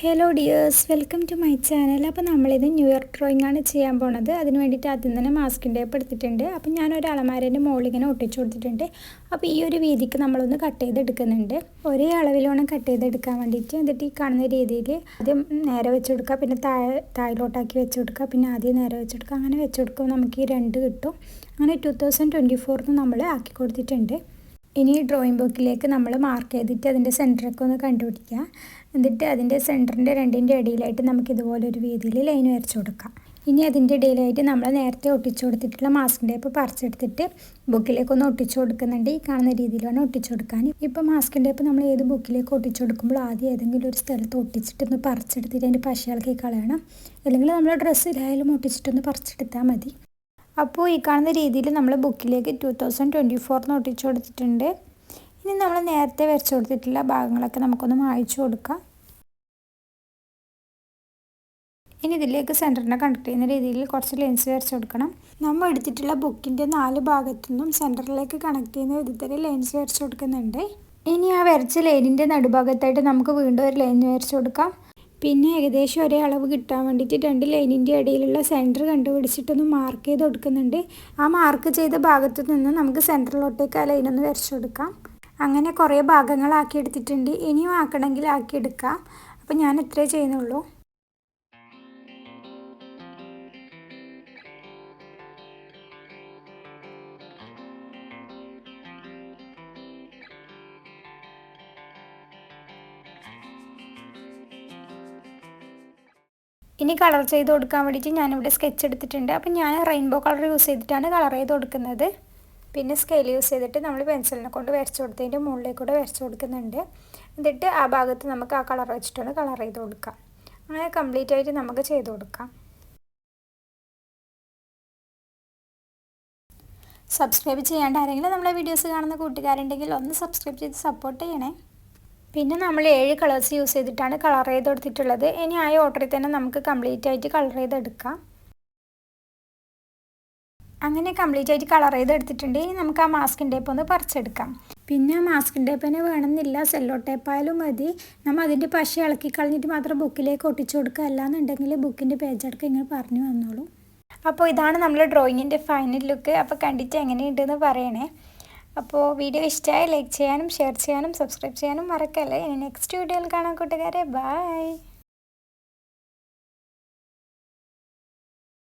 Hello dears welcome to my channel അപ്പോൾ നമ്മളിത് new year drawing ആണ് ചെയ്യാൻ പോണത്. അതിന് വേണ്ടിയിട്ട് ആദ്യം തന്നെ മാസ്കിന്റെ ടേപ്പ് എടുത്തിട്ടുണ്ട്. അപ്പോൾ ഞാനൊരു അളമാരേന്റെ മുകളിൽ ഒട്ടിച്ചു കൊടുത്തിട്ടുണ്ട്. അപ്പോൾ ഈ ഒരു വീതിക്ക് നമ്മളൊന്ന് കട്ട് ചെയ്തെടുക്കുന്നുണ്ട്. ഒരേ അളവിലോണം കട്ട് ചെയ്തെടുക്കാൻ വേണ്ടിയിട്ട് എന്നിട്ട് ഈ കാണുന്ന രീതിയിൽ ആദ്യം നേരെ വെച്ച് കൊടുക്കുക. പിന്നെ താഴെ താഴിലോട്ടാക്കി വെച്ച് കൊടുക്കുക. പിന്നെ ആദ്യം നേരെ വെച്ച് കൊടുക്കുക. അങ്ങനെ വെച്ച് കൊടുക്കുമ്പോൾ നമുക്ക് ഈ രണ്ട് കിട്ടും. അങ്ങനെ ടു തൗസൻഡ് ട്വന്റി ഫോറിന് നമ്മൾ ആക്കി കൊടുത്തിട്ടുണ്ട്. ഇനി ഡ്രോയിങ് ബുക്കിലേക്ക് നമ്മൾ മാർക്ക് ചെയ്തിട്ട് അതിന്റെ സെന്ററൊക്കെ ഒന്ന് കണ്ടുപിടിക്കുക. എന്നിട്ട് അതിന്റെ സെന്ററിന്റെ രണ്ടിന്റെ ഇടയിലായിട്ട് നമുക്ക് ഇതുപോലെ ഒരു രീതിയിൽ ലൈൻ വരച്ചു കൊടുക്കാം. ഇനി അതിന്റെ ഇടയിലായിട്ട് നമ്മൾ നേരത്തെ ഒട്ടിച്ചു കൊടുത്തിട്ടുള്ള മാസ്ക് ടേപ്പ് പറിച്ചെടുത്തിട്ട് ബുക്കിലേക്കൊന്ന് ഒട്ടിച്ചു കൊടുക്കുന്നുണ്ട്. ഈ കാണുന്ന രീതിയിലാണ് ഒട്ടിച്ചു കൊടുക്കാൻ. ഇപ്പോൾ മാസ്ക് ടേപ്പ് നമ്മൾ ഏത് ബുക്കിലേക്ക് ഒട്ടിച്ചു കൊടുക്കുമ്പോൾ ആദ്യം ഏതെങ്കിലും ഒരു സ്ഥലത്ത് ഒട്ടിച്ചിട്ടൊന്ന് പറിച്ചെടുത്തിട്ട് അതിന്റെ പശയാൾക്കി കളയണം. അല്ലെങ്കിൽ നമ്മൾ ഡ്രസ്സിലായാലും ഒട്ടിച്ചിട്ടൊന്ന് പറിച്ചെടുത്താൽ മതി. അപ്പോൾ ഈ കാണുന്ന രീതിയിൽ നമ്മൾ ബുക്കിലേക്ക് ടു തൗസൻഡ് ട്വന്റി ഫോറിന് ഒട്ടിച്ചു കൊടുത്തിട്ടുണ്ട്. ഇനി നമ്മൾ നേരത്തെ വരച്ചു കൊടുത്തിട്ടുള്ള ഭാഗങ്ങളൊക്കെ നമുക്കൊന്ന് മായ്ച്ചു കൊടുക്കാം. ഇനി ഇതിലേക്ക് സെന്ററിനെ കണക്ട് ചെയ്യുന്ന രീതിയിൽ കുറച്ച് ലെൻസ് വരച്ചു കൊടുക്കണം. നമ്മൾ എടുത്തിട്ടുള്ള ബുക്കിന്റെ നാല് ഭാഗത്തുനിന്നും സെന്ററിലേക്ക് കണക്ട് ചെയ്യുന്ന വിധത്തിൽ ലെൻസ് വരച്ചു കൊടുക്കുന്നുണ്ട്. ഇനി ആ വരച്ച ലൈനിന്റെ നടുഭാഗത്തായിട്ട് നമുക്ക് വീണ്ടും ഒരു ലൈൻ വരച്ചു കൊടുക്കാം. പിന്നെ ഏകദേശം ഒരേ അളവ് കിട്ടാൻ വേണ്ടിയിട്ട് രണ്ട് ലൈനിന്റെ ഇടയിലുള്ള സെന്റർ കണ്ടുപിടിച്ചിട്ടൊന്ന് മാർക്ക് ചെയ്ത് കൊടുക്കുന്നുണ്ട്. ആ മാർക്ക് ചെയ്ത ഭാഗത്തു നിന്ന് നമുക്ക് സെന്ററിലോട്ടേക്ക് ആ ലൈനൊന്ന് വരച്ചു കൊടുക്കാം. അങ്ങനെ കുറേ ഭാഗങ്ങളാക്കി എടുത്തിട്ടുണ്ട്. ഇനിയും ആക്കണമെങ്കിൽ ആക്കിയെടുക്കാം അപ്പോൾ ഞാൻ ഇത്രേ ചെയ്യുന്നുള്ളൂ. ഇനി കളർ ചെയ്ത് കൊടുക്കാൻ വേണ്ടിയിട്ട് ഞാനിവിടെ സ്കെച്ച് എടുത്തിട്ടുണ്ട്. അപ്പം ഞാൻ റെയിൻബോ കളർ യൂസ് ചെയ്തിട്ടാണ് കളർ ചെയ്ത് കൊടുക്കുന്നത്. പിന്നെ സ്കെയിൽ യൂസ് ചെയ്തിട്ട് നമ്മൾ പെൻസിലിനെ കൊണ്ട് വരച്ച് കൊടുത്തതിന്റെ മുകളിലേക്കൂടെ വരച്ച് കൊടുക്കുന്നുണ്ട്. എന്നിട്ട് ആ ഭാഗത്ത് നമുക്ക് ആ കളർ വെച്ചിട്ടാണ് കളർ ചെയ്ത് കൊടുക്കാം അങ്ങനെ കംപ്ലീറ്റ് ആയിട്ട് നമുക്ക് ചെയ്ത് കൊടുക്കാം. സബ്സ്ക്രൈബ് ചെയ്യാണ്ട് ആരെങ്കിലും നമ്മളെ വീഡിയോസ് കാണുന്ന കൂട്ടുകാരുണ്ടെങ്കിൽ ഒന്ന് സബ്സ്ക്രൈബ് ചെയ്ത് സപ്പോർട്ട് ചെയ്യണേ. പിന്നെ നമ്മൾ ഏഴ് കളേഴ്സ് യൂസ് ചെയ്തിട്ടാണ് കളർ ചെയ്ത് കൊടുത്തിട്ടുള്ളത്. ഇനി ആ ഓർഡറിൽ തന്നെ നമുക്ക് കംപ്ലീറ്റ് ആയിട്ട് കളർ ചെയ്തെടുക്കാം അങ്ങനെ കംപ്ലീറ്റ് ആയിട്ട് കളർ ചെയ്തെടുത്തിട്ടുണ്ട് ഇനി നമുക്ക് ആ മാസ്കിൻ ടേപ്പ് ഒന്ന് പറിച്ചെടുക്കാം. പിന്നെ ആ മാസ്കിൻ ടേപ്പ് തന്നെ വേണമെന്നില്ല. സെല്ലോ ടേപ്പായാലും മതി. നമ്മൾ അതിന്റെ പശ ഇളക്കി കളഞ്ഞിട്ട് മാത്രം ബുക്കിലേക്ക് ഒട്ടിച്ചു കൊടുക്കുക. അല്ലാന്നുണ്ടെങ്കിൽ ബുക്കിന്റെ പേജ് അടക്കം ഇങ്ങനെ പറഞ്ഞു വന്നോളൂ. അപ്പോൾ ഇതാണ് നമ്മൾ ഡ്രോയിങ്ങിന്റെ ഫൈനൽ ലുക്ക് അപ്പോൾ കണ്ടിട്ട് എങ്ങനെയുണ്ടെന്ന് പറയണേ. അപ്പോൾ വീഡിയോ ഇഷ്ടമായി ലൈക്ക് ചെയ്യാനും ഷെയർ ചെയ്യാനും സബ്സ്ക്രൈബ് ചെയ്യാനും മറക്കല്ലേ. ഇനി നെക്സ്റ്റ് വീഡിയോയിൽ കാണാൻ കൂട്ടുകാരെ. ബൈ